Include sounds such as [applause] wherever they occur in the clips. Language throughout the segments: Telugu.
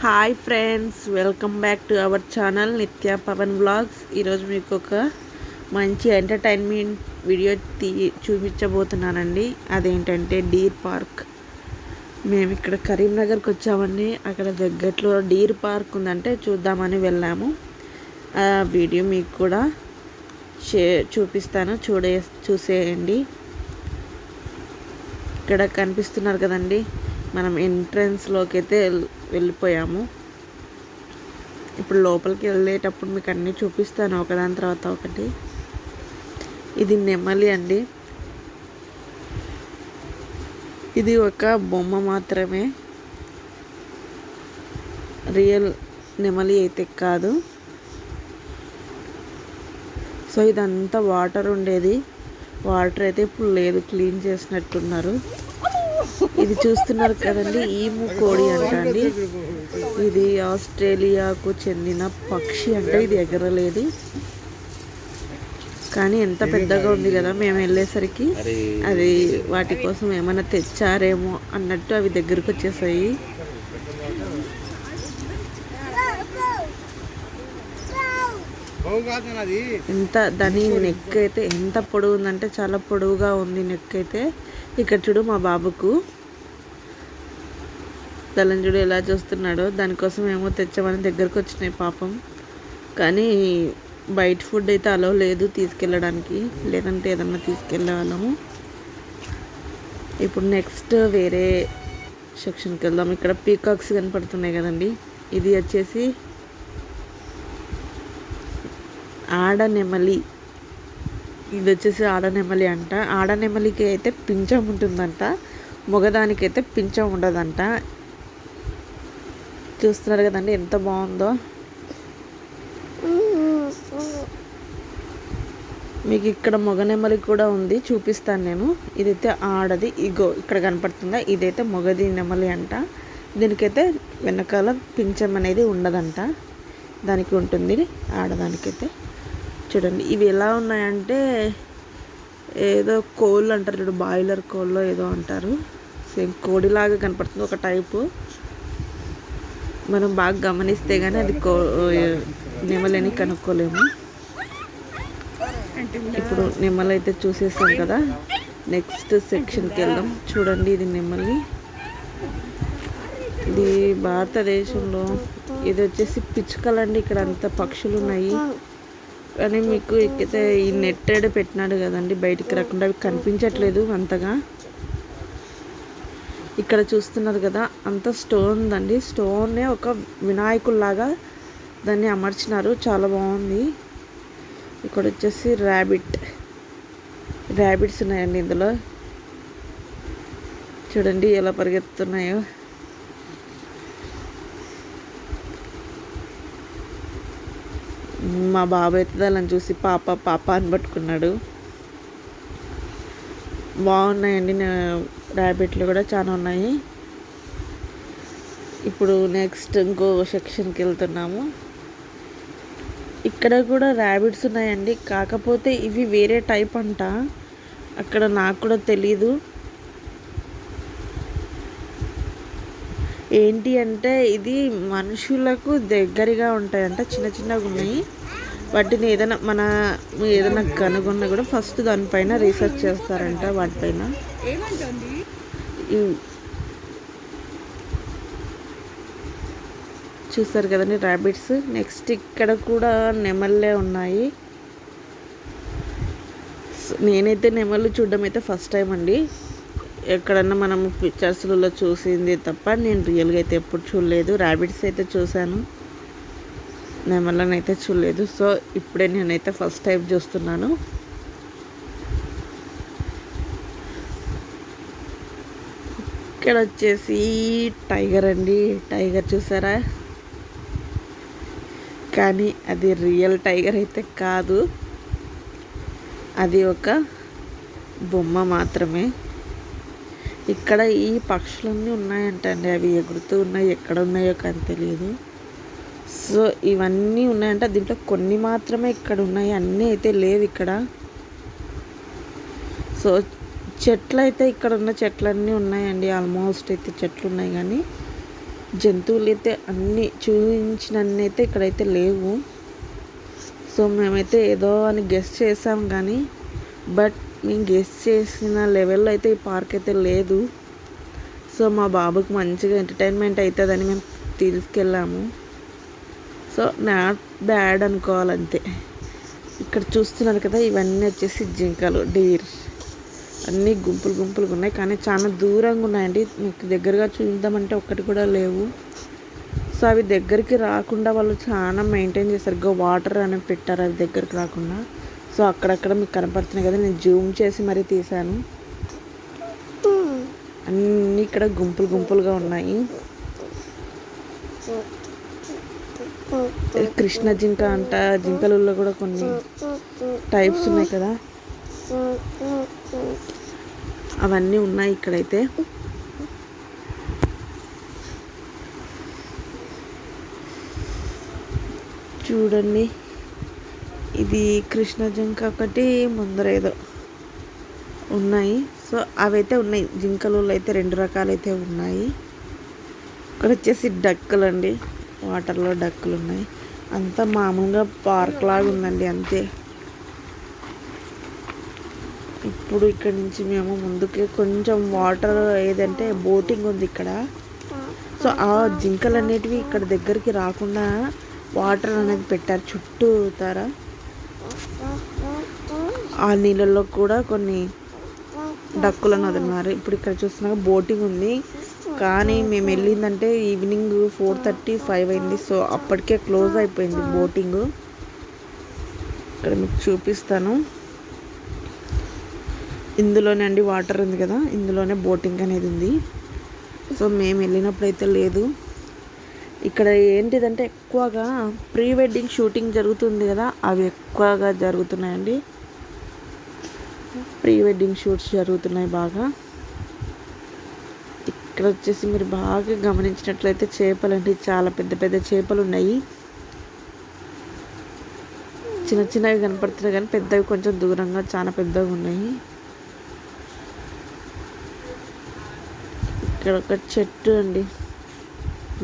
Hi friends welcome back to our channel Nitya Pavan blogs ఈరోజు మీకు ఒక మంచి ఎంటర్టైన్మెంట్ వీడియో తీ చూపించబోతున్నానండి. అదేంటంటే డీర్ పార్క్ మేము ఇక్కడ కరీంనగర్కి వచ్చామండి. అక్కడ దగ్గరలో డీర్ పార్క్ ఉందంటే చూద్దామని వెళ్ళాము. ఆ వీడియో మీకు కూడా షే చూపిస్తాను. చూడే చూసేయండి. ఇక్కడ కనిపిస్తున్నారు కదండి. మనం ఎంట్రన్స్లోకి అయితే వెళ్ళిపోయాము. ఇప్పుడు లోపలికి వెళ్ళేటప్పుడు మీకు అన్నీ చూపిస్తాను. ఒకదాని తర్వాత ఒకటి. ఇది నెమలి అండి. ఇది ఒక బొమ్మ మాత్రమే. రియల్ నెమలి అయితే కాదు. సో ఇదంతా వాటర్ ఉండేది. వాటర్ అయితే ఇప్పుడు లేదు. క్లీన్ చేసినట్టున్నారు. ఇది చూస్తున్నారు కదండి ఈము కోడి అంట అండి. ఇది ఆస్ట్రేలియాకు చెందిన పక్షి అంటే ఇది ఎగరలేదు. కానీ ఎంత పెద్దగా ఉంది కదా మేము వెళ్ళేసరికి అది వాటి కోసం ఏమైనా తెచ్చారేమో అన్నట్టు అవి దగ్గరకు వచ్చేసాయి అది ఎంత దాని నెక్ అయితే ఎంత పొడవు ఉందంటే చాలా పొడవుగా ఉంది నెక్ అయితే ఇక్కడ చూడు మా బాబుకు. తలని చూడు ఎలా చూస్తున్నాడో. దానికోసం ఏమో తెచ్చామని దగ్గరకు వచ్చినాయి పాపం. కానీ బయట ఫుడ్ అయితే అలో లేదు తీసుకెళ్ళడానికి. లేదంటే ఏదన్నా తీసుకెళ్ళగలము ఇప్పుడు నెక్స్ట్ వేరే సెక్షన్కి వెళ్దాం. ఇక్కడ పీకాక్స్ కనపడుతున్నాయి కదండి. ఇది వచ్చేసి ఆడనెమలి. ఇది వచ్చేసి ఆడనెమలి అంట. ఆడనెమలికి అయితే పింఛం ఉంటుందంట. మగదానికైతే పింఛం ఉండదంట. చూస్తున్నారు కదండి ఎంత బాగుందో. మీకు ఇక్కడ మగ నెమలి కూడా ఉంది చూపిస్తాను నేను. ఇదైతే ఆడది ఇగో ఇక్కడ కనపడుతుందా? ఇదైతే మొగది నెమలి అంట. దీనికైతే వెనకాల పింఛం అనేది ఉండదంట. దానికి ఉంటుంది ఆడదానికైతే. చూడండి ఇవి ఎలా ఉన్నాయంటే ఏదో కోళ్ళు అంటారు చూడు బాయిలర్ కోళ్ళు ఏదో అంటారు. సేమ్ కోడిలాగా కనపడుతుంది ఒక టైపు. మనం బాగా గమనిస్తే కానీ అది కో నెమలని కనుక్కోలేము. ఇప్పుడు నెమలి అయితే చూసేసాం కదా. నెక్స్ట్ సెక్షన్కి వెళ్దాం. చూడండి ఇది నెమలి. ఇది భారతదేశంలో ఇది వచ్చేసి పిచ్చుకలండి. ఇక్కడ అంత పక్షులు ఉన్నాయి కానీ మీకు ఎక్కితే ఈ నెట్టెడ్ పెట్టినాడు కదండి బయటికి రాకుండా అవి కనిపించట్లేదు అంతగా. ఇక్కడ చూస్తున్నారు కదా అంత స్టోన్ ఉందండి స్టోన్నే ఒక వినాయకుల్లాగా దాన్ని అమర్చినారు. చాలా బాగుంది. ఇక్కడ వచ్చేసి ర్యాబిట్. ర్యాబిట్స్ ఉన్నాయండి ఇందులో. చూడండి ఎలా పరిగెత్తున్నాయో. మా బాబు అయితే చూసి పాప పాప అని పట్టుకున్నాడు. బాగున్నాయండి. ర్యాబిట్లు కూడా చాలా ఉన్నాయి. ఇప్పుడు నెక్స్ట్ ఇంకో సెక్షన్కి వెళ్తున్నాము. ఇక్కడ కూడా ర్యాబిట్స్ ఉన్నాయండి. కాకపోతే ఇవి వేరే టైప్ అంట. అక్కడ నాకు కూడా తెలీదు. ఏంటి అంటే ఇది మనుషులకు దగ్గరగా ఉంటాయంట చిన్న చిన్నగా ఉన్నాయి. వాటిని ఏదైనా మన ఏదైనా కనుగొన్నా కూడా ఫస్ట్ దానిపైన రీసెర్చ్ చేస్తారంట వాటిపైన. చూస్తారు కదండి ర్యాబిట్స్ నెక్స్ట్ ఇక్కడ కూడా నెమళ్ళే ఉన్నాయి. నేనైతే నెమళ్ళు చూడడం అయితే ఫస్ట్ టైం అండి. ఎక్కడన్నా మనం పిక్చర్స్లలో చూసింది తప్ప నేను రియల్గా అయితే ఎప్పుడు చూడలేదు. ర్యాబిట్స్ అయితే చూశాను. నెమళ్ళని చూడలేదు. సో ఇప్పుడే నేనైతే ఫస్ట్ టైం చూస్తున్నాను. ఇక్కడ వచ్చేసి టైగర్ అండి. టైగర్ చూసారా? కానీ అది రియల్ టైగర్ అయితే కాదు. అది ఒక బొమ్మ మాత్రమే. ఇక్కడ ఈ పక్షులన్నీ ఉన్నాయంటండి. అవి ఎగురుతూ ఉన్నాయి. ఎక్కడ ఉన్నాయో కానీ తెలియదు సో ఇవన్నీ ఉన్నాయంట. దీంట్లో కొన్ని మాత్రమే ఇక్కడ ఉన్నాయి. అన్నీ అయితే లేవు ఇక్కడ. సో చెట్లు అయితే ఇక్కడ ఉన్న చెట్లన్నీ ఉన్నాయండి. ఆల్మోస్ట్ అయితే చెట్లు ఉన్నాయి కానీ జంతువులు అయితే అన్నీ చూపించినన్ని అయితే ఇక్కడైతే లేవు. సో మేమైతే ఏదో అని గెస్ట్ చేసాం కానీ బట్ మేము గెస్ చేసిన లెవెల్లో అయితే ఈ పార్క్ అయితే లేదు. సో మా బాబుకి మంచిగా ఎంటర్టైన్మెంట్ అవుతుందని మేము తీసుకెళ్ళాము. సో నాట్ బ్యాడ్ అనుకోవాలంతే. ఇక్కడ చూస్తున్నారు కదా ఇవన్నీ వచ్చేసి జింకలు డీర్. అన్నీ గుంపులు గుంపులుగా ఉన్నాయి. కానీ చాలా దూరంగా ఉన్నాయండి. మీకు దగ్గరగా చూద్దామంటే ఒక్కటి కూడా లేవు. సో అవి దగ్గరికి రాకుండా వాళ్ళు చాలా మెయింటైన్ చేస్తారు గో వాటర్ అనేది పెట్టారు అవి దగ్గరికి రాకుండా. సో అక్కడక్కడ మీకు కనపడుతున్నాయి కదా నేను జూమ్ చేసి మరీ తీశాను. అన్నీ ఇక్కడ గుంపులు గుంపులుగా ఉన్నాయి. కృష్ణ జింక అంట జింకలలో కూడా కొన్ని టైప్స్ ఉన్నాయి కదా. అవన్నీ ఉన్నాయి ఇక్కడైతే. చూడండి. ఇది కృష్ణ జింక ఒకటి ముందరేదో ఉన్నాయి. సో అవైతే ఉన్నాయి. జింకలు అయితే రెండు రకాలైతే ఉన్నాయి. ఇక్కడ వచ్చేసి డక్కులు అండి వాటర్లో డక్కులు ఉన్నాయి అంతా మామూలుగా పార్క్ లాగా ఉందండి అంతే. ఇప్పుడు ఇక్కడ నుంచి మేము ముందుకి కొంచెం వాటర్ ఏదంటే బోటింగ్ ఉంది ఇక్కడ. సో ఆ జింకలు అనేటివి ఇక్కడ దగ్గరికి రాకుండా వాటర్ అనేది పెట్టారు చుట్టూ తారా ఆ నీళ్ళల్లో కూడా కొన్ని డక్కులను వదిలినారు. ఇప్పుడు ఇక్కడ చూస్తున్నాక బోటింగ్ ఉంది. కానీ మేము వెళ్ళిందంటే ఈవినింగ్ ఫోర్ థర్టీ ఫైవ్ అయింది. సో అప్పటికే క్లోజ్ అయిపోయింది బోటింగ్. ఇక్కడ మీకు చూపిస్తాను. ఇందులోనే అండి వాటర్ ఉంది కదా ఇందులోనే బోటింగ్ అనేది ఉంది. సో మేము వెళ్ళినప్పుడు అయితే లేదు. ఇక్కడ ఏంటిదంటే ఎక్కువగా ప్రీ వెడ్డింగ్ షూటింగ్ జరుగుతుంది కదా అవి ఎక్కువగా జరుగుతున్నాయండి. ప్రీ వెడ్డింగ్ షూట్స్ జరుగుతున్నాయి బాగా. ఇక్కడ వచ్చేసి మీరు బాగా గమనించినట్లయితే చేపలు అండి చాలా పెద్ద పెద్ద చేపలు ఉన్నాయి. చిన్న చిన్నవి కనపడుతున్నాయి కానీ పెద్దవి కొంచెం దూరంగా చాలా పెద్దవి ఉన్నాయి. ఇక్కడ ఒక చెట్టు అండి.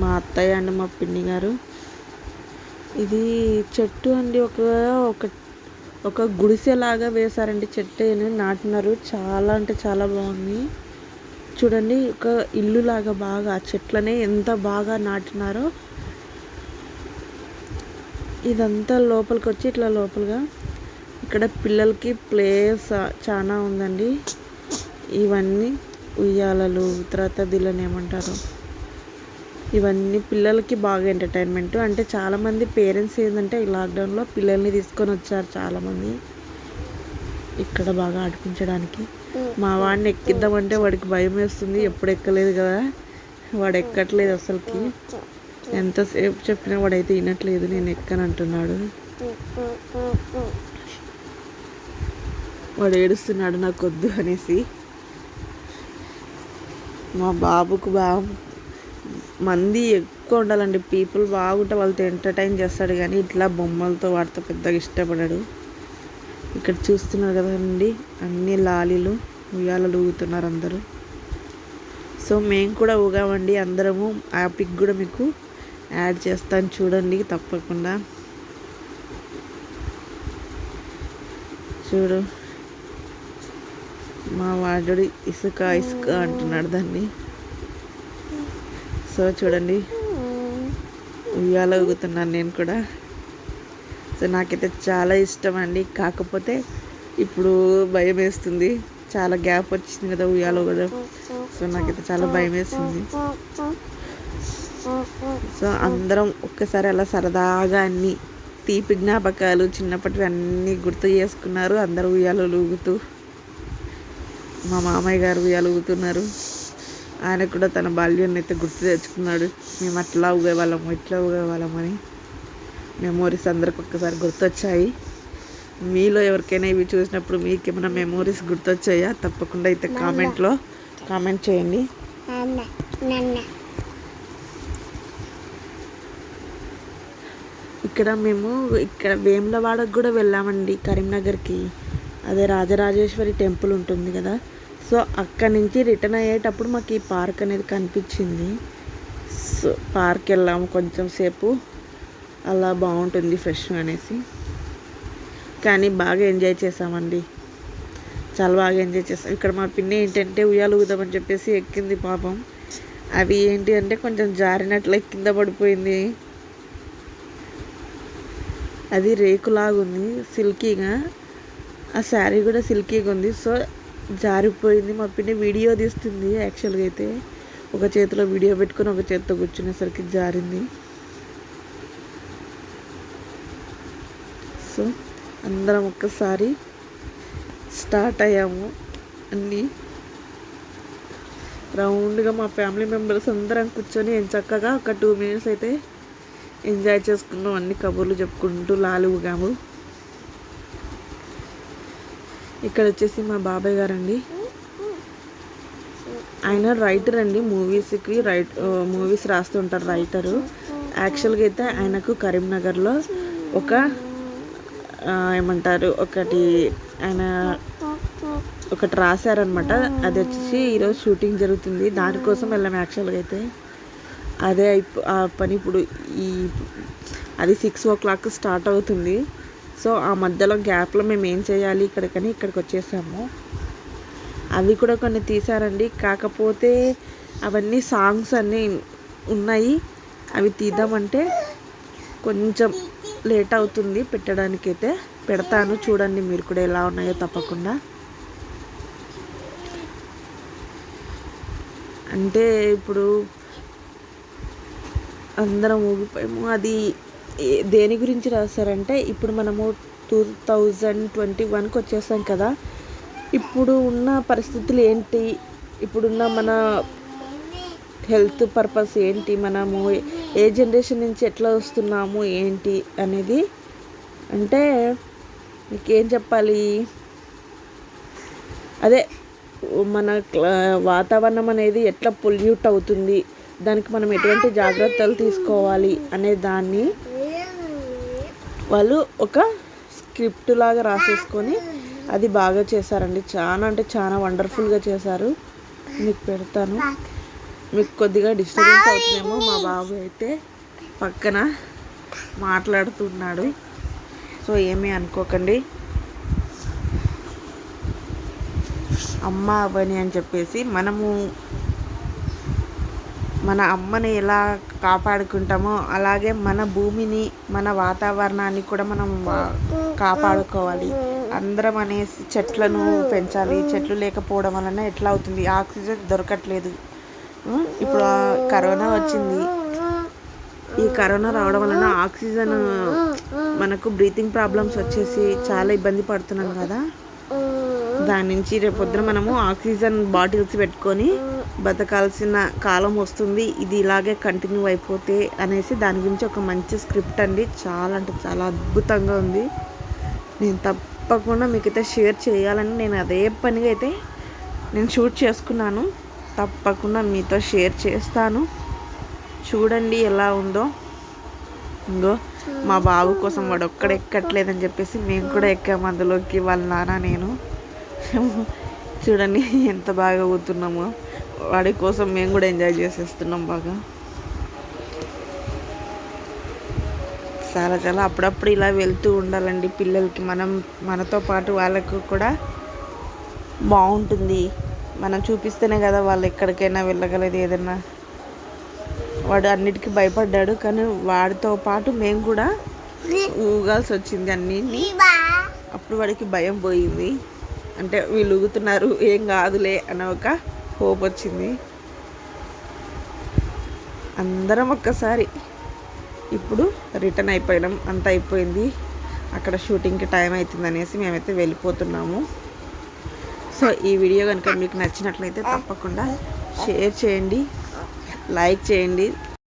మా అత్తయ్య అండి మా పిన్ని గారు. ఇది చెట్టు అండి ఒక ఒక ఒక గుడిసెలాగా వేశారండి చెట్టు నాటినారు. చాలా అంటే చాలా బాగుంది. చూడండి ఒక ఇల్లు లాగా బాగా ఆ చెట్లనే ఎంత బాగా నాటినారో. ఇదంతా లోపలికి వచ్చి ఇట్లా లోపలగా. ఇక్కడ పిల్లలకి ప్లేస్ చాలా ఉందండి. ఇవన్నీ ఉయ్యాలలు తర్వాత దీళ్ళని ఏమంటారు? ఇవన్నీ పిల్లలకి బాగా ఎంటర్టైన్మెంట్. అంటే చాలామంది పేరెంట్స్ ఏంటంటే ఈ లాక్డౌన్లో పిల్లల్ని తీసుకొని వచ్చారు చాలామంది. ఇక్కడ బాగా ఆడిపించడానికి. మా వాడిని ఎక్కిద్దామంటే వాడికి భయం వేస్తుంది. ఎప్పుడు ఎక్కలేదు కదా. వాడు ఎక్కట్లేదు అసలుకి. ఎంతసేపు చెప్పినా వాడైతే వినట్లేదు. నేను ఎక్కను అంటున్నాడు. వాడు ఏడుస్తున్నాడు నాకు వద్దు అనేసి. మా బాబుకు బాగా మంది ఎక్కువ ఉండాలండి. పీపుల్ బాగుంటే వాళ్ళతో ఎంటర్టైన్ చేస్తాడు కానీ ఇట్లా బొమ్మలతో వాటితో పెద్దగా ఇష్టపడాడు. ఇక్కడ చూస్తున్నారు కదండి అన్ని లాలీలు ఉయ్యాలలు ఊగుతున్నారు అందరూ. సో మేము కూడా ఊగామండి అందరము. ఆ పిక్ కూడా మీకు యాడ్ చేస్తాను చూడండి తప్పకుండా. చూడు మా వాడు ఇసుక ఇసుక అంటున్నాడు దాన్ని. సో చూడండి. ఉయ్యాల ఊగుతున్నాను నేను కూడా. సో నాకైతే చాలా ఇష్టం అండి. కాకపోతే ఇప్పుడు భయం వేస్తుంది. చాలా గ్యాప్ వచ్చింది కదా ఉయ్యాల కూడా సో నాకైతే చాలా భయం వేసింది. సో అందరం ఒక్కసారి అలా సరదాగా అన్నీ తీపి జ్ఞాపకాలు చిన్నప్పటివి అన్నీ గుర్తు చేసుకున్నారు. అందరూ ఉయ్యాలు ఊగుతూ. మా మామయ్య గారు ఉయ్యాలు ఊగుతున్నారు. ఆయన కూడా తన బాల్యాన్ని అయితే గుర్తు తెచ్చుకున్నాడు. మేము అట్లా ఊగేవాళ్ళము ఇట్లా ఊగేవాళ్ళం అని మెమోరీస్ అందరికి ఒక్కసారి గుర్తొచ్చాయి. మీలో ఎవరికైనా ఇవి చూసినప్పుడు మీకు ఏమైనా మెమోరీస్ గుర్తొచ్చాయా? తప్పకుండా అయితే కామెంట్లో కామెంట్ చేయండి. ఇక్కడ మేము ఇక్కడ వేములవాడకు కూడా వెళ్ళామండి కరీంనగర్కి. అదే రాజరాజేశ్వరి టెంపుల్ ఉంటుంది కదా. సో అక్కడి నుంచి రిటర్న్ అయ్యేటప్పుడు మాకు ఈ పార్క్ అనేది కనిపించింది. సో పార్క్ వెళ్ళాము కొంచెం సేపు. అలా బాగుంటుంది ఫ్రెష్గా అనేసి. కానీ బాగా ఎంజాయ్ చేసామండి. చాలా బాగా ఎంజాయ్ చేస్తాం ఇక్కడ మా పిన్ని ఏంటంటే ఉయ్యాలు ఊదామని చెప్పేసి ఎక్కింది పాపం. అవి ఏంటి అంటే కొంచెం జారినట్లు కింద పడిపోయింది. అది రేకులాగా ఉంది సిల్కీగా. ఆ శారీ కూడా సిల్కీగా ఉంది సో జారిపోయింది. మా పిన్ని వీడియో తీస్తుంది యాక్చువల్గా అయితే. ఒక చేతిలో వీడియో పెట్టుకొని ఒక చేతితో కూర్చునేసరికి జారింది. సో అందరం ఒక్కసారి స్టార్ట్ అయ్యాము అన్నీ. రౌండ్గా మా ఫ్యామిలీ మెంబర్స్ అందరం కూర్చొని చక్కగా ఒక టూ మినిట్స్ అయితే ఎంజాయ్ చేసుకున్నాం. అన్ని కబుర్లు చెప్పుకుంటూ లాలుగాము ఇక్కడ వచ్చేసి మా బాబాయ్ గారండి. ఆయన రైటర్ అండి. మూవీస్కి రైట్ మూవీస్ రాస్తుంటారు రైటరు యాక్చువల్గా అయితే ఆయనకు కరీంనగర్లో ఒక ఏమంటారు ఒకటి ఆయన ఒకటి రాశారనమాట అది వచ్చేసి ఈరోజు షూటింగ్ జరుగుతుంది. దానికోసం వెళ్ళాము యాక్చువల్గా అయితే. అదే అయిపో ఆ పని ఇప్పుడు ఈ అది సిక్స్ ఓ క్లాక్ స్టార్ట్ అవుతుంది. సో ఆ మధ్యలో గ్యాప్లో మేము ఏం చేయాలి ఇక్కడికని ఇక్కడికి వచ్చేసాము. అవి కూడా కొన్ని తీసారండి కాకపోతే అవన్నీ సాంగ్స్ అన్నీ ఉన్నాయి. అవి తీద్దామంటే కొంచెం లేట్ అవుతుంది పెట్టడానికైతే. పెడతాను చూడండి మీరు కూడా ఎలా ఉన్నాయో తప్పకుండా. అంటే ఇప్పుడు అందరం ఊగిపోయాము. అది దేని గురించి రాశారంటే ఇప్పుడు మనము టూ థౌజండ్ ట్వంటీ వన్కి వచ్చేసాం కదా. ఇప్పుడు ఉన్న పరిస్థితులు ఏంటి? ఇప్పుడున్న మన హెల్త్ పర్పస్ ఏంటి? మనము ఏ జనరేషన్ నుంచి ఎట్లా వస్తున్నాము ఏంటి అనేది. అంటే మీకేం చెప్పాలి? అదే మన వాతావరణం అనేది ఎట్లా పొల్యూట్ అవుతుంది? దానికి మనం ఎటువంటి జాగ్రత్తలు తీసుకోవాలి అనే దాన్ని వాళ్ళు ఒక స్క్రిప్ట్ లాగా రాసేసుకొని అది బాగా చేశారండి. చాలా అంటే చాలా వండర్ఫుల్గా చేశారు. మీకు పెడతాను. మీకు కొద్దిగా డిస్టర్బెన్స్ అవుతుందేమో మా బాబు అయితే పక్కన మాట్లాడుతున్నాడు. సో ఏమీ అనుకోకండి. అమ్మ అవని అని చెప్పేసి మనము మన అమ్మని ఎలా కాపాడుకుంటామో అలాగే మన భూమిని మన వాతావరణాన్ని కూడా మనం కాపాడుకోవాలి. అందరం అనేసి చెట్లను పెంచాలి. చెట్లు లేకపోవడం వలన ఎట్లా అవుతుంది? ఆక్సిజన్ దొరకట్లేదు. ఇప్పుడు కరోనా వచ్చింది. ఈ కరోనా రావడం వలన ఆక్సిజన్ మనకు బ్రీతింగ్ ప్రాబ్లమ్స్ వచ్చేసి చాలా ఇబ్బంది పడుతున్నాం కదా. దాని నుంచి రేపొద్దున మనము ఆక్సిజన్ బాటిల్స్ పెట్టుకొని బతకాల్సిన కాలం వస్తుంది. ఇది ఇలాగే కంటిన్యూ అయిపోతే అనేసి దాని గురించి ఒక మంచి స్క్రిప్ట్ అండి. చాలా అంటే చాలా అద్భుతంగా ఉంది. నేను తప్పకుండా మీకైతే షేర్ చేయాలని నేను అదే పనిగా అయితే నేను షూట్ చేసుకున్నాను. తప్పకుండా మీతో షేర్ చేస్తాను. చూడండి ఎలా ఉందో. ఇంకో మా బాబు కోసం వాడు ఒక్కడ ఎక్కట్లేదని చెప్పేసి మేము కూడా ఎక్కాము అందులోకి వాళ్ళ నాన్న నేను. [laughs] చూడండి ఎంత బాగా ఊతున్నామో వాడి కోసం మేము కూడా ఎంజాయ్ చేసేస్తున్నాం బాగా. చాలా చాలా అప్పుడప్పుడు ఇలా వెళ్తూ ఉండాలండి పిల్లలకి. మనం మనతో పాటు వాళ్ళకు కూడా బాగుంటుంది. మనం చూపిస్తేనే కదా వాళ్ళు ఎక్కడికైనా వెళ్ళగలేదు ఏదైనా వాడు అన్నిటికీ భయపడ్డాడు కానీ వాడితో పాటు మేము కూడా ఊగాల్సి వచ్చింది అన్నిటిని అప్పుడు వాడికి భయం పోయింది. అంటే వీళ్ళు ఊగుతున్నారు ఏం కాదులే అన్న ఒక హోప్ వచ్చింది అందరం ఒక్కసారి. ఇప్పుడు రిటర్న్ అయిపోయినాం. అంత అయిపోయింది. అక్కడ షూటింగ్కి టైం అవుతుంది అనేసి మేమైతే వెళ్ళిపోతున్నాము. సో ఈ వీడియో కనుక మీకు నచ్చినట్లయితే తప్పకుండా షేర్ చేయండి. లైక్ చేయండి.